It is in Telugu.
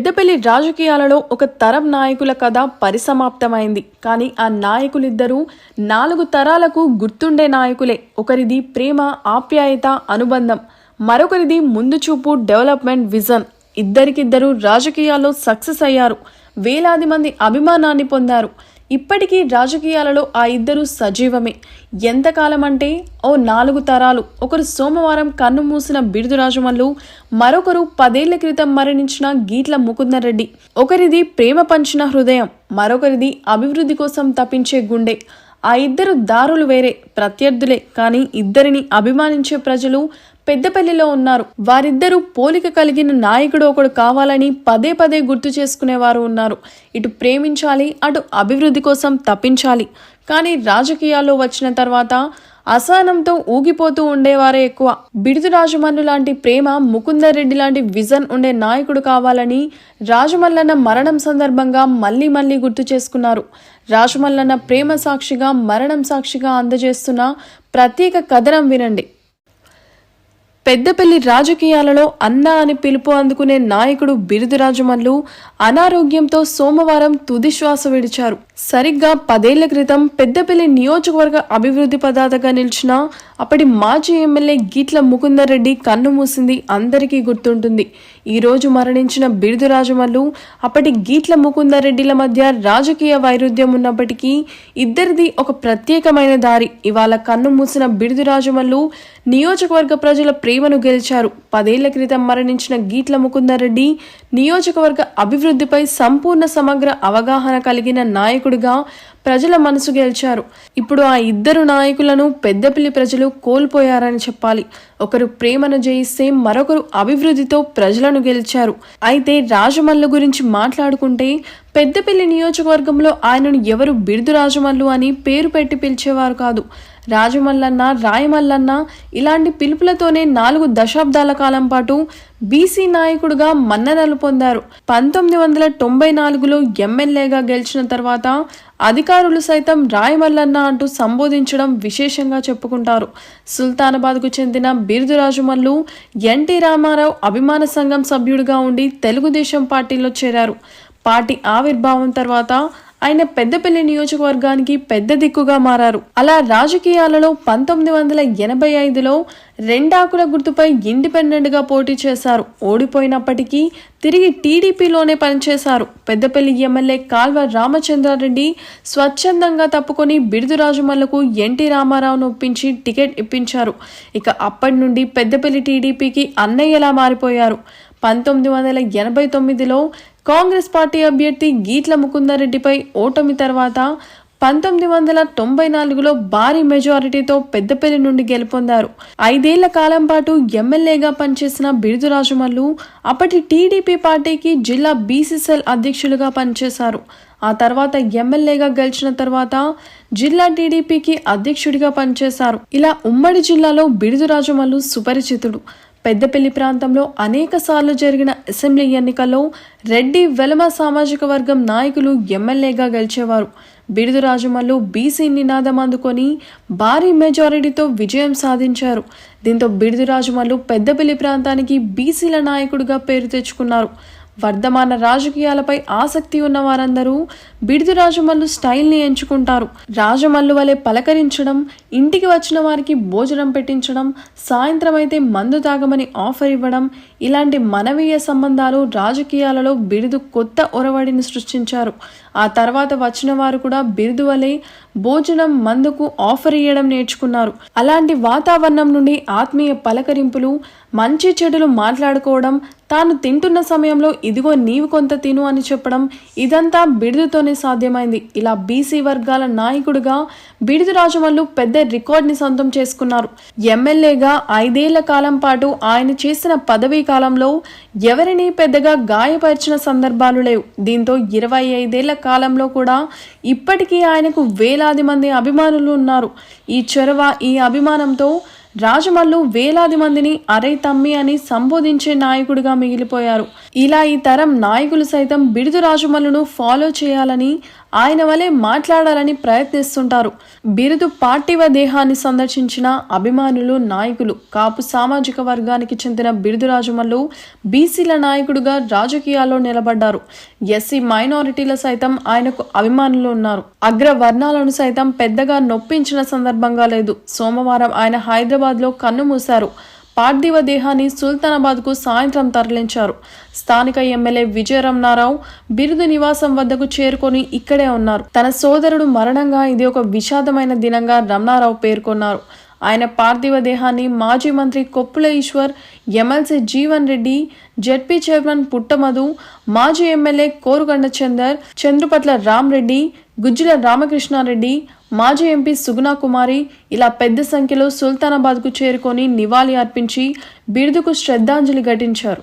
పెద్దపల్లి రాజకీయాలలో ఒక తరం నాయకుల కథ పరిసమాప్తమైంది. కానీ ఆ నాయకులిద్దరూ నాలుగు తరాలకు గుర్తుండే నాయకులే. ఒకరిది ప్రేమ ఆప్యాయత అనుబంధం. మరొకరిది ముందు చూపు డెవలప్మెంట్ విజన్. ఇద్దరికిద్దరు రాజకీయాల్లో సక్సెస్ అయ్యారు. వేలాది మంది అభిమానాన్ని పొందారు. ఇప్పటికీ రాజకీయాలలో ఆ ఇద్దరు సజీవమే. ఎంతకాలం అంటే ఓ నాలుగు తరాలు. ఒకరు సోమవారం కన్ను మూసిన బిరుదు రాజమల్లు మరొకరు పదేళ్ళ క్రితం మరణించిన గీట్ల ముకుందరెడ్డి ఒకరిది ప్రేమ పంచిన హృదయం మరొకరిది అభివృద్ధి కోసం తప్పించే గుండె. ఆ ఇద్దరు దారులు వేరే ప్రత్యర్థులే. కానీ ఇద్దరిని అభిమానించే ప్రజలు పెద్దపల్లిలో ఉన్నారు. వారిద్దరూ పోలిక కలిగిన నాయకుడు ఒకడు కావాలని పదే పదే గుర్తు చేసుకునేవారు ఉన్నారు. ఇటు ప్రేమించాలి అటు అభివృద్ధి కోసం తప్పించాలి. కానీ రాజకీయాల్లో వచ్చిన తర్వాత అసహనంతో ఊగిపోతూ ఉండేవారే ఎక్కువ. బిడుదు రాజమల్లు లాంటి ప్రేమ ముకుందర్ రెడ్డి లాంటి విజన్ ఉండే నాయకుడు కావాలని రాజమల్లన్న మరణం సందర్భంగా మళ్ళీ మళ్ళీ గుర్తు చేసుకున్నారు. రాజమల్లన్న ప్రేమ సాక్షిగా మరణం సాక్షిగా అందజేస్తున్న ప్రత్యేక కథనం వినండి. పెద్దపల్లి రాజకీయాలలో అన్నా అని పిలుపు అందుకునే నాయకుడు బిరుదురాజమల్లు అనారోగ్యంతో సోమవారం తుది శ్వాస విడిచారు. సరిగ్గా పదేళ్ళ క్రితం పెద్దపల్లి నియోజకవర్గ అభివృద్ధి పదాతగా నిలిచిన అప్పటి మాజీ ఎమ్మెల్యే గీట్ల ముకుందర్ రెడ్డి కన్ను మూసింది అందరికీ గుర్తుంటుంది. ఈ రోజు మరణించిన బిరుదురాజమల్లు అప్పటి గీట్ల ముకుందర్ రెడ్డిల మధ్య రాజకీయ వైరుధ్యం ఉన్నప్పటికీ ఇద్దరిది ఒక ప్రత్యేకమైన దారి. ఇవాళ కన్ను మూసిన బిరుదురాజమల్లు నియోజకవర్గ ప్రజల ప్రేమ ప్రేమను గెలిచారు. పదేళ్ళ క్రితం మరణించిన గీట్ల ముకుందరెడ్డి నియోజకవర్గ అభివృద్ధిపై సంపూర్ణ సమగ్ర అవగాహన కలిగిన నాయకుడిగా ప్రజల మనసు గెలిచారు. ఇప్పుడు ఆ ఇద్దరు నాయకులను పెద్దపల్లి ప్రజలు కోల్పోయారని చెప్పాలి. ఒకరు ప్రేమను జయిస్తే మరొకరు అభివృద్ధితో ప్రజలను గెలిచారు. అయితే రాజమల్లు గురించి మాట్లాడుకుంటే పెద్దపల్లి నియోజకవర్గంలో ఆయనను ఎవరు బిరుదు రాజమల్లు అని పేరు పెట్టి పిలిచేవారు కాదు. రాజమల్లన్న రాయమల్లన్న ఇలాంటి పిలుపులతోనే నాలుగు దశాబ్దాల కాలం పాటు బీసీ నాయకుడుగా మన్ననలు పొందారు. పంతొమ్మిది వందల తొంభై నాలుగులో ఎమ్మెల్యేగా గెలిచిన తర్వాత అధికారులు సైతం రాయమల్లన్న అంటూ సంబోధించడం విశేషంగా చెప్పుకుంటారు. సుల్తానాబాద్కు చెందిన బిరుదురాజుమల్లు ఎన్టీ రామారావు అభిమాన సంఘం సభ్యుడిగా ఉండి తెలుగుదేశం పార్టీలో చేరారు. పార్టీ ఆవిర్భావం తర్వాత ఆయన పెద్దపల్లి నియోజకవర్గానికి పెద్ద దిక్కుగా మారారు. అలా రాజకీయాలలో పంతొమ్మిది వందల ఎనభై ఐదులో రెండాకుల గుర్తుపై ఇండిపెండెంట్గా పోటీ చేశారు. ఓడిపోయినప్పటికీ తిరిగి టీడీపీలోనే పనిచేశారు. పెద్దపల్లి ఎమ్మెల్యే కాల్వ రామచంద్రారెడ్డి స్వచ్ఛందంగా తప్పుకొని బిడుదురాజుమల్లకు ఎన్టీ రామారావును ఒప్పించి టికెట్ ఇప్పించారు. ఇక అప్పటి నుండి పెద్దపల్లి టీడీపీకి అన్నయ్యలా మారిపోయారు. పంతొమ్మిది వందల ఎనభై తొమ్మిదిలో కాంగ్రెస్ పార్టీ అభ్యర్థి గీట్ల ముకుందారెడ్డిపై ఓటమి తర్వాత పంతొమ్మిది వందల తొంభై నాలుగులో భారీ మెజారిటీతో పెద్దపల్లి నుండి గెలుపొందారు. ఐదేళ్ళ కాలం పాటు ఎమ్మెల్యేగా పనిచేసిన బిరుదురాజుమల్లు అప్పటి టీడీపీ పార్టీకి జిల్లా బీసీసీఎల్ అధ్యక్షులుగా పనిచేశారు. ఆ తర్వాత ఎమ్మెల్యేగా గెలిచిన తర్వాత జిల్లా టీడీపీకి అధ్యక్షుడిగా పనిచేశారు. ఇలా ఉమ్మడి జిల్లాలో బిరుదురాజుమల్లు సుపరిచితుడు. పెద్దపల్లి ప్రాంతంలో అనేక సార్లు జరిగిన అసెంబ్లీ ఎన్నికల్లో రెడ్డి వెలమ సామాజిక వర్గం నాయకులు ఎమ్మెల్యేగా గెలిచేవారు. బిరుదు రాజమల్లు బీసీ నినాదం అందుకొని భారీ మెజారిటీతో విజయం సాధించారు. దీంతో బిరుదు రాజమల్లు పెద్దపల్లి ప్రాంతానికి బీసీల నాయకుడిగా పేరు తెచ్చుకున్నారు. వర్ధమాన రాజకీయాలపై ఆసక్తి ఉన్న వారందరూ బిడిది రాజమల్లు స్టైల్ని ఎంచుకుంటారు. రాజమల్లు వలె పలకరించడం ఇంటికి వచ్చిన వారికి భోజనం పెట్టించడం సాయంత్రం అయితే మందు తాగమని ఆఫర్ ఇవ్వడం ఇలాంటి మనవీయ సంబంధాలు రాజకీయాలలో బిరుదు కొత్త ఒరవడిని సృష్టించారు. ఆ తర్వాత వచ్చిన వారు కూడా బిరుదు వలె భోజనం మందుకు ఆఫర్ ఇవ్వడం నేర్చుకున్నారు. అలాంటి వాతావరణం నుండి ఆత్మీయ పలకరింపులు మంచి చెడులు మాట్లాడుకోవడం తాను తింటున్న సమయంలో ఇదిగో నీవు కొంత తిను అని చెప్పడం ఇదంతా బిడుదుతోనే సాధ్యమైంది. ఇలా బీసీ వర్గాల నాయకుడిగా బిడుదు రాజమల్లు పెద్ద రికార్డ్ని సొంతం చేసుకున్నారు. ఎమ్మెల్యేగా ఐదేళ్ళ కాలం పాటు ఆయన చేసిన పదవీ కాలంలో ఎవరిని పెద్దగా గాయపరిచిన సందర్భాలు లేవు. దీంతో ఇరవై ఐదేళ్ళ కాలంలో కూడా ఇప్పటికీ ఆయనకు వేలాది మంది అభిమానులు ఉన్నారు. ఈ చొరవ ఈ అభిమానంతో రాజమల్లు వేలాది మందిని అరే తమ్మి అని సంబోధించే నాయకుడిగా మిగిలిపోయారు. ఇలా ఈ తరం నాయకులు సైతం బిడుదు రాజమల్లును ఫాలో చేయాలని ఆయన వలె మాట్లాడాలని ప్రయత్నిస్తుంటారు. బిరుదు పార్టీవ దేహాన్ని సందర్శించిన అభిమానులు నాయకులు కాపు సామాజిక వర్గానికి చెందిన బిరుదురాజమల్లు బీసీల నాయకుడుగా రాజకీయాల్లో నిలబడ్డారు. ఎస్సీ మైనారిటీల సైతం ఆయనకు అభిమానులు ఉన్నారు. అగ్ర వర్ణాలను సైతం పెద్దగా నొప్పించిన సందర్భంగా లేదు. సోమవారం ఆయన హైదరాబాద్లో కన్ను మూశారు. పార్థివ దేహాన్ని సుల్తానాబాద్కు సాయంత్రం తరలించారు. స్థానిక ఎమ్మెల్యే విజయరమణారావు బిరుదు నివాసం వద్దకు చేరుకొని ఇక్కడే ఉన్నారు. తన సోదరుడు మరణంగా ఇది ఒక విషాదమైన దినంగా రమణారావు పేర్కొన్నారు. ఆయన పార్థివ దేహాన్ని మాజీ మంత్రి Koppula Eshwar MLC Jeevan Reddy ZP chairman Puttamadhu మాజీ ఎమ్మెల్యే కోరుగండ చందర్ చంద్రుపట్ల రామ్రెడ్డి గుజ్జుల రామకృష్ణారెడ్డి మాజీ ఎంపీ సుగుణా కుమారి ఇలా పెద్ద సంఖ్యలో సుల్తానాబాద్కు చేరుకొని నివాళి అర్పించి బిరుదుకు శ్రద్ధాంజలి ఘటించారు.